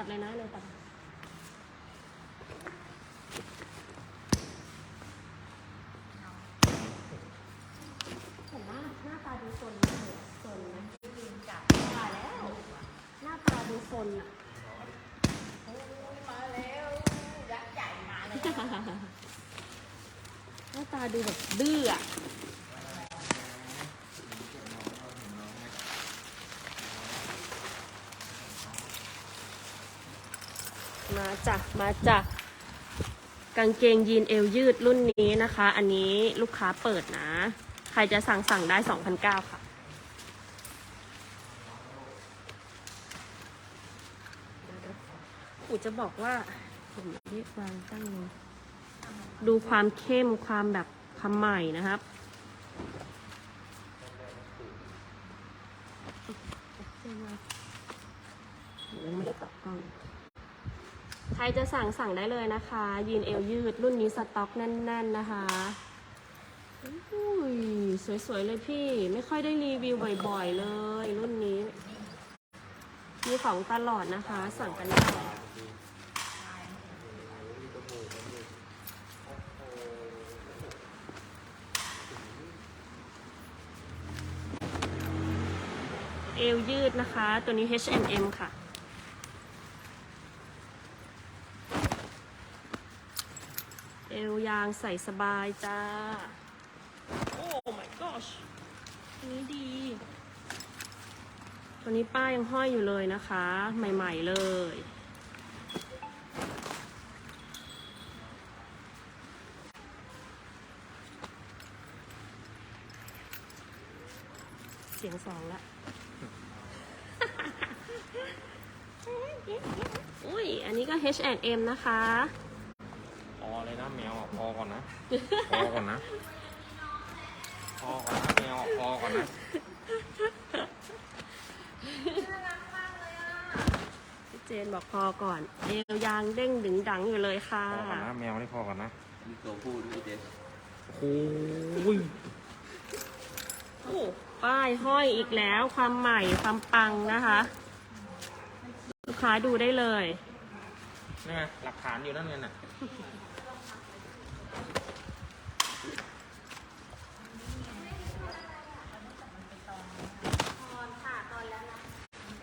ตัดเลยนะเลยตัดเห็นหน้าหน้าตาดูสนนะสนนะตาแล้ว หน้าตาดูสนอะมาแล้วยักษ์ใหญ่มาเลยหน้าตาดูแบบดื้ออะ มาจ้ะมาจ้ะกางเกงยีนเอวยืดรุ่นนี้นะคะ อันนี้ลูกค้าเปิดนะ ใครจะสั่งสั่งได้2,009ค่ะ อูจะบอกว่าผมเรียกวางตั้งดูความเข้มความแบบความใหม่นะครับยังไม่ได้ตอบกล้อง ครจะสั่งสั่งได้เลยนะคะ ยีนเอวยืดรุ่นนี้สต็อกแน่น ๆนะคะอุ้ยสวยๆเลยพี่ ไม่ค่อยได้รีวิวบ่อยๆเลย รุ่นนี้ มีของตลอดนะคะ สั่งกันได้เอวยืดนะคะ ตัวนี้ H&M ค่ะ เอวยางใส่สบายจ้า โอ้ my gosh อันนี้ดี ตัวนี้ป้ายยังห้อยอยู่เลยนะคะ ใหม่ ๆ เลยเสียงสองละ อุ้ย อันนี้ก็ H&M นะคะ พอเลยนะแมวอะ พอก่อนนะพอก่อนนะพอก่อนนะแมวอะพอก่อนนะพี่เจนบอกพอก่อนเอวยางเด้งดึงดังอยู่เลยค่ะ พอก่อนนะแมวนี่พอก่อนนะมีตัวผู้ด้วยเจ๊โอ้ยโอ้ป้ายห้อยอีกแล้วความใหม่ความปังนะคะ ลูกค้าดูได้เลยนี่ไงหลักฐานอยู่นั่นไงน่ะ ตอนค่ะตอนแล้วนะ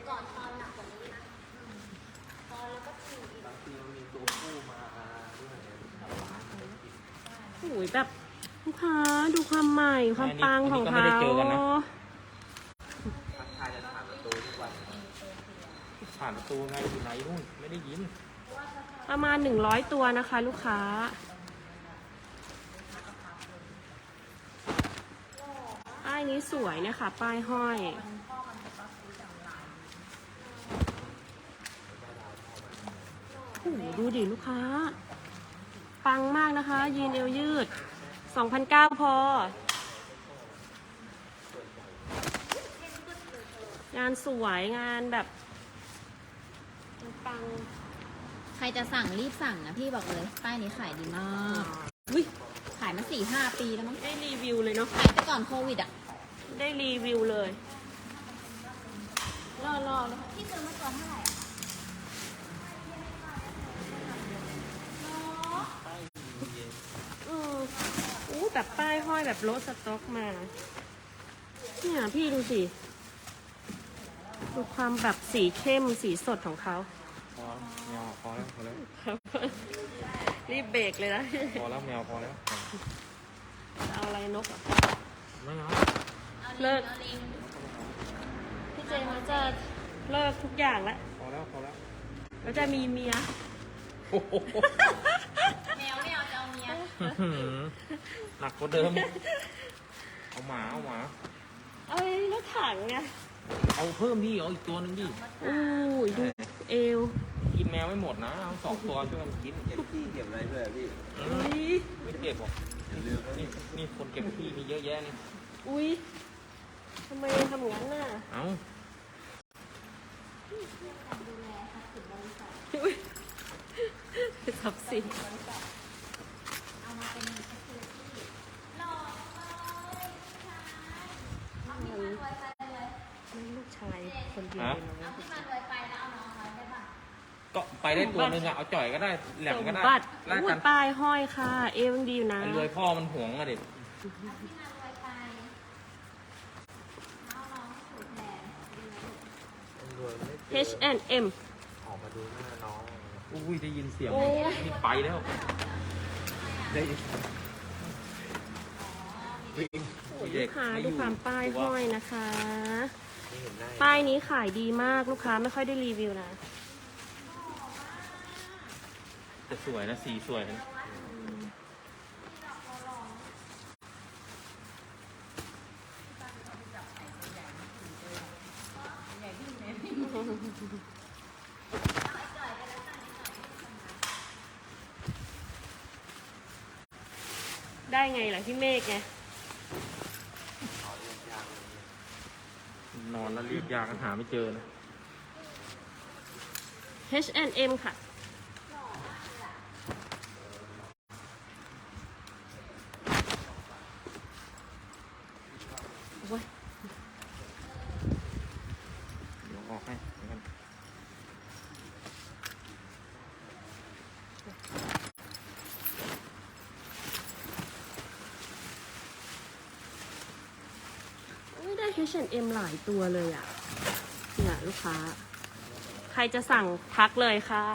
ก่อนตอนหนักกว่านี้นะตอนแล้วก็ฉีด บางทีมันมีตัวผู้มาด้วย โอ้ยแบบลูกค้าดูความใหม่ความปังของเขาทักทายจะผ่านประตูทุกวันผ่านประตูไงอยู่ไหนนู่นไม่ได้ยิน ประมาณ100ตัวนะคะ ลูกค้า ป้ายนี้สวยเนะคะ ป้ายห้อย โอ้โหดูดิลูกค้าปังมาก นะคะ ยีนเอวยืด2,009พองานสวยงานแบบปังใครจะสั่งรีบสั่งนะพี่บอกเลยป้ายนี้ขายดีมากวิขายมาสี่ห้าปีแล้วมั้งได้รีวิวเลยเนาะขายแต่ก่อนโควิดอะ ได้รีวิวเลยรอรอเลยพี่ซื้อมาตัวเท่าไหร่อะ เอออู้ แบบป้ายห้อยแบบรถสต็อกมา เนี่ยพี่ดูสิ ดูความแบบสีเข้มสีสดของเขาพอแล้วแมวอะพอแล้วพอแล้วรีบเบรกเลยนะ พอแล้วแมวพอแล้ว เอาอะไรนกเหรอไม่เอาเลิกอาลิงพี่เจมันจะเลิกทุกอย่างแล้วพอแล้วพอแล้วแล้วจะมีเมีย โอ้โห หือหนักกว่าเดิม เอาหมาเอาหมา เอ้ยรถถังไงเอาเพิ่มดิเอาอีกตัวหนึงดิ อู้ยดูเอวกินแมวไม่หมดนะ เอาสองตัวช่วยกันกินเก็บที่เก็บอะไรด้วยอะพี่อือุ้มยไม่เก็บหรอกอย่าลืมนะนี่นี่คนเก็บที่มีเยอะแยะนี่ อุ้ยทำไมทำอย่างนั้นน่ะเอาอุ๊ยทรัพย์สิน เอามาเป็นหล่อเลยเอาพี่มารวย ไปเลยลูกชายคนเดียวฮะเลยเอานะพี่มารวยไปแล้วเอาน้องไว้ได้ป่ะไปได้ตัวหนึงอะเอาจ่อยก็ได้แหลมสมก็ได้บัติแลกอุ้กัยนป้ายห้อยค่ะ เอวยังดีอยู่นะไอ้รวยพ่อมันหวงอะเด็กที่นางรวยไปเอาน้องสูตรแหลมดีไหมลูกรวยไม่เจอ H&M ออกมาดูหน้าน้องอุ้ยได้ยินเสียงโอ้ย นี่ไปแล้วได้ยินวิ่งโอ้ยลูกค้าดูความป้ายห้อยนะคะไม่เห็นหน้า ป้ายนี้ขายดีมากลูกค้าไม่ค่อยได้รีวิวนะ แต่สวยนะสีสวยนะได้ไงล่ะพี่เมฆไง นอนแล้วรีบยากันหาไม่เจอนะ H&M ค่ะ โอ้ย เดี๋ยวออกให้เดี๋ยวกัน อุ๊ยได้ H&M หลายตัวเลยอะเนี่ยลูกค้า ใครจะสั่งทักเลยค่ะ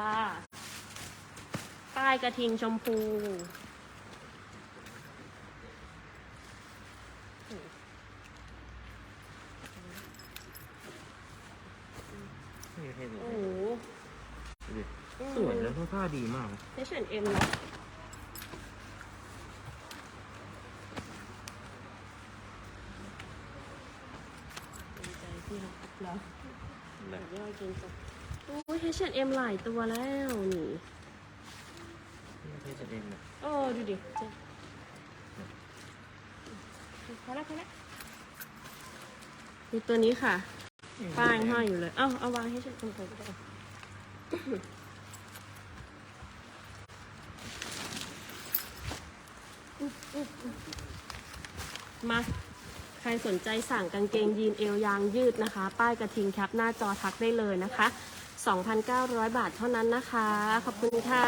ป้ายกระทิงชมพูนี่ให้ดูโอ้โหดูดิสวยแล้วผ้าดีมาก H&M เนาะดีใจ ที่รักเราแหละยอดจริงจังโอ้ย H&M หลายตัวแล้วนี่นี่ให้จะเองเนี่ยโอ้ดูดิเจ๊พอแล้วพอแล้วมีตัวนี้ค่ะ ป้ายห้อยอยู่เลย เอ้าเอาวางให้ฉันตรงๆก็ได้มา ใครสนใจสั่งกางเกงยีนเอวยางยืดนะคะ ป้ายกระทิงแคปหน้าจอทักได้เลยนะคะ 2,900 บาทเท่านั้นนะคะ ขอบคุณค่ะ